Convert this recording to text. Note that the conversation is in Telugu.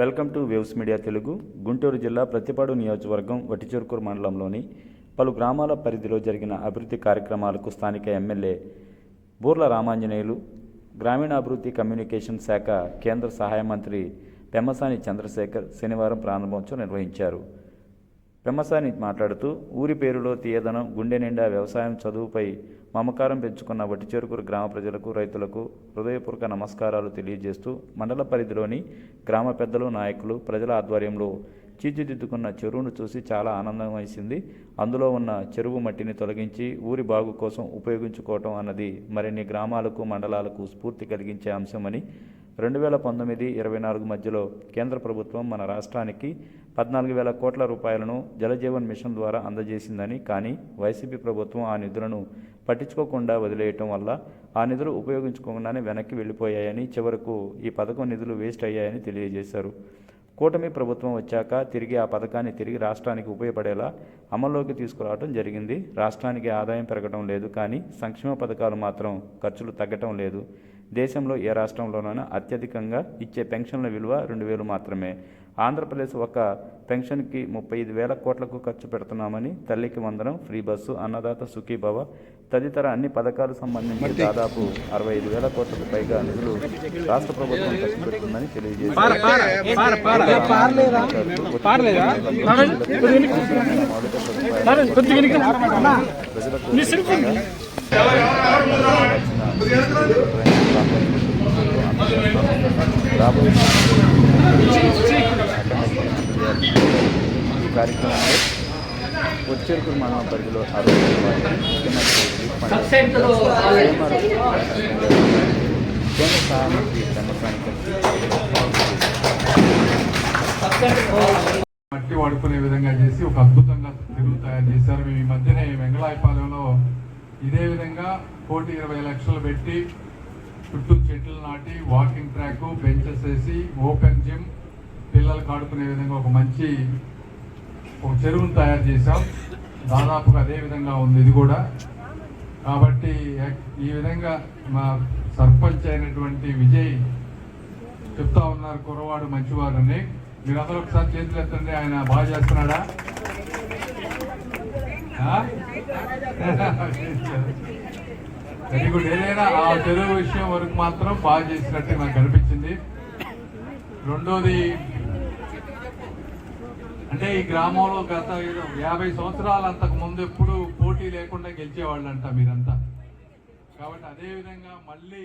Welcome to waves media Telugu. Guntur జిల్లా ప్రతిపాడు నియోజకవర్గం వట్టిచెరుకూరు మండలంలోని పలు గ్రామాల పరిధిలో జరిగిన అభివృద్ధి కార్యక్రమాలకు స్థానిక ఎమ్మెల్యే బూర్ల రామాంజనేయులు గ్రామీణాభివృద్ధి కమ్యూనికేషన్ శాఖ కేంద్ర సహాయ మంత్రి పెమ్మసాని చంద్రశేఖర్ శనివారం ప్రారంభోత్సవం నిర్వహించారు. పెమ్మసాని మాట్లాడుతూ ఊరి పేరులో తీయదనం గుండె నిండా వ్యవసాయం చదువుపై మమకారం పెంచుకున్న వటిచేరుకూరు గ్రామ ప్రజలకు రైతులకు హృదయపూర్వక నమస్కారాలు తెలియజేస్తూ మండల పరిధిలోని గ్రామ పెద్దలు నాయకులు ప్రజల ఆధ్వర్యంలో తీర్చిదిద్దుకున్న చెరువును చూసి చాలా ఆనందం వేసింది. అందులో ఉన్న చెరువు మట్టిని తొలగించి ఊరి బాగు కోసం ఉపయోగించుకోవటం అన్నది మరిన్ని గ్రామాలకు మండలాలకు స్ఫూర్తి కలిగించే అంశమని రెండు వేల పంతొమ్మిది ఇరవై నాలుగు మధ్యలో కేంద్ర ప్రభుత్వం మన రాష్ట్రానికి పద్నాలుగు వేల కోట్ల రూపాయలను జలజీవన్ మిషన్ ద్వారా అందజేసిందని కానీ వైసీపీ ప్రభుత్వం ఆ నిధులను పట్టించుకోకుండా వదిలేయటం వల్ల ఆ నిధులు ఉపయోగించుకోకుండానే వెనక్కి వెళ్ళిపోయాయని చివరకు ఈ పథకం నిధులు వేస్ట్ అయ్యాయని తెలియజేశారు. కూటమి ప్రభుత్వం వచ్చాక తిరిగి ఆ పథకాన్ని తిరిగి రాష్ట్రానికి ఉపయోగపడేలా అమల్లోకి తీసుకురావడం జరిగింది. రాష్ట్రానికి ఆదాయం పెరగడం లేదు కానీ సంక్షేమ పథకాలు మాత్రం ఖర్చులు తగ్గటం లేదు. దేశంలో ఏ రాష్ట్రంలోనైనా అత్యధికంగా ఇచ్చే పెన్షన్ల విలువ రెండు వేలు మాత్రమే. ఆంధ్రప్రదేశ్ ఒక పెన్షన్కి ముప్పై ఐదు వేల కోట్లకు ఖర్చు పెడుతున్నామని తల్లికి వందనం ఫ్రీ బస్సు అన్నదాత సుఖీభవ తదితర అన్ని పథకాలు సంబంధించి దాదాపు అరవై ఐదు వేల కోట్లకు పైగా నిధులు రాష్ట్ర ప్రభుత్వం ఖర్చు పెడుతుందని ఈ కార్యక్రమంలో వచ్చేరుకురు మండలం పరిధిలో కేంద్ర సహాయ మంత్రి మట్టి వాడుకునే విధంగా చేసి ఒక అద్భుతంగా తిరుగు తయారు చేశారు. మేము ఈ మధ్యనే వెంగళాయపాలెంలో ఇదే విధంగా కోటి ఇరవై లక్షలు పెట్టి చుట్టూ చెట్లు నాటి వాకింగ్ ట్రాక్ బెంచెస్ వేసి ఓపెన్ జిమ్ పిల్లలకు ఆడుకునే విధంగా ఒక మంచి ఒక చెరువును తయారు చేశాం. దాదాపుగా అదే విధంగా ఉంది ఇది కూడా. కాబట్టి ఈ విధంగా మా సర్పంచ్ అయినటువంటి విజయ్ చెప్తా ఉన్నారు కుర్రవాడు మంచివాడని. మీరందరూ ఒకసారి చేతులు ఎత్తండి ఆయన బాగా చేస్తున్నాడా? వెరీ గుడ్ ఏదైనా ఆ తెలుగు విషయం వరకు మాత్రం బాగా చేసినట్టు నాకు కనిపించింది రెండోది అంటే ఈ గ్రామంలో గత యాభై సంవత్సరాలు అంతకు ముందు ఎప్పుడు పోటీ లేకుండా గెలిచేవాళ్ళంట మీరంతా. కాబట్టి అదే విధంగా మళ్ళీ